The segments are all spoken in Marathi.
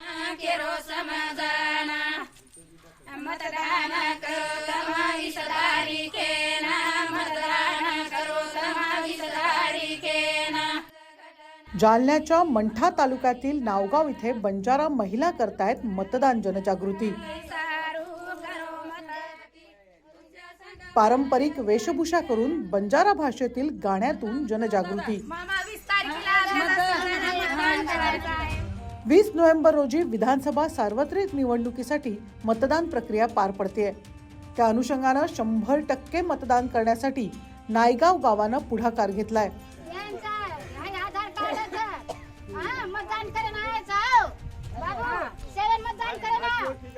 केरो मतदान मतदान जालन्याच्या मंठा तालुक्यातील नावगाव इथे बंजारा महिला करतायत मतदान जनजागृती पारंपरिक वेशभूषा करून बंजारा भाषेतील गाण्यातून जनजागृती वीस नोव्हेंबर रोजी विधानसभा सार्वत्रिक निवडणुकीसाठी मतदान प्रक्रिया पार पडते त्या अनुषंगानं शंभर टक्के मतदान करण्यासाठी नायगाव गावानं पुढाकार घेतलाय.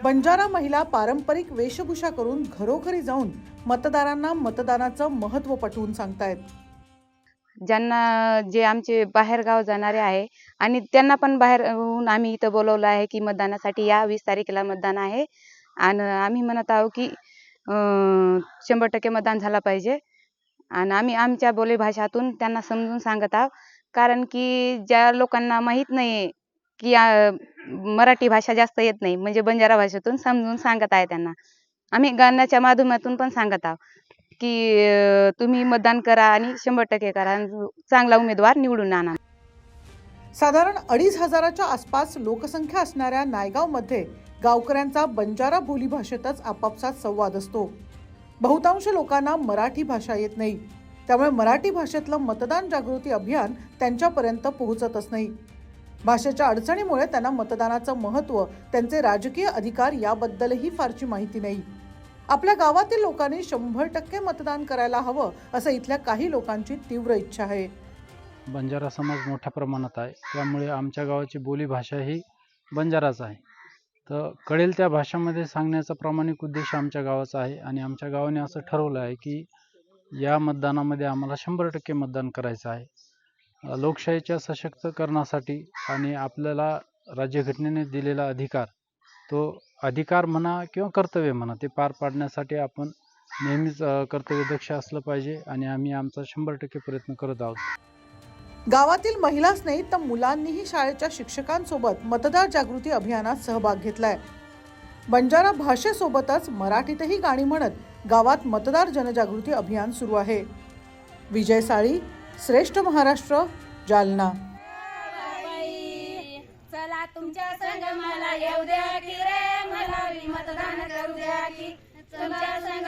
बंजारा महिला पारंपरिक वेशभूषा करून घरोघरी जाऊन मतदारांना मतदानाचं महत्त्व पटवून सांगतायत. ज्यांना जे आमचे बाहेरगाव जाणारे आहे आणि त्यांना पण बाहेरहून आम्ही इथं बोलवलं आहे की मतदानासाठी या वीस तारखेला मतदान आहे. आणि आम्ही म्हणत आहोत की अं, शंभर टक्के मतदान झाला पाहिजे. आणि आम्ही आमच्या बोलीभाषातून त्यांना समजून सांगत आहोत. कारण की ज्या लोकांना माहीत नाही की मराठी भाषा जास्त येत नाही म्हणजे बंजारा भाषेतून समजून सांगत आहे त्यांना. आम्ही गाण्याच्या माध्यमातून पण सांगत आहोत. की अं, तुम्ही मतदान करा आणि शंभर टक्के करा आणि चांगला उमेदवार निवडून आणा. साधारण अडीच हजाराच्या आसपास लोकसंख्या असणाऱ्या नायगावमध्ये गावकऱ्यांचा बंजारा बोली भाषेतच आपापसात संवाद असतो. बहुतांश लोकांना मराठी भाषा येत नाही. त्यामुळे मराठी भाषेतलं मतदान जागृती अभियान त्यांच्यापर्यंत पोहोचतच नाही. भाषेच्या अडचणीमुळे त्यांना मतदानाचं महत्त्व त्यांचे राजकीय अधिकार याबद्दलही फारशी माहिती नाही. आपल्या गावातील लोकांनी शंभर टक्के मतदान करायला हवं असं इथल्या काही लोकांची तीव्र इच्छा आहे. बंजारा समाज मोठ्या प्रमाणात आहे. त्यामुळे आमच्या गावाची बोलीभाषा ही बंजाराच आहे. तर कळेल त्या भाषामध्ये सांगण्याचा प्रामाणिक उद्देश आमच्या गावाचा आहे आणि आमच्या गावाने असं ठरवलं आहे की या मतदानामध्ये आम्हाला शंभर टक्के मतदान करायचं आहे. लोकशाहीच्या सशक्तकरणासाठी आणि आपल्याला राज्यघटनेने दिलेला अधिकार तो अधिकार म्हणा किंवा कर्तव्य म्हणा ते पार पाडण्यासाठी आपण नेहमीच अ, कर्तव्यदक्ष असलं पाहिजे आणि आम्ही आमचा शंभर टक्के प्रयत्न करत आहोत. गावातील महिलाच नाही तर मुलांनीही शाळेच्या शिक्षकांसोबत मतदार जागृती अभियानात सहभाग घेतलाय. बंजारा भाषेसोबतच मराठीतही गाणी म्हणत गावात मतदार जनजागृती अभियान सुरू आहे. विजय साळी श्रेष्ठ महाराष्ट्र जालना. तुमच्या संग मला येऊ द्या की रे? मला मतदान करू द्या की. तुमच्या संग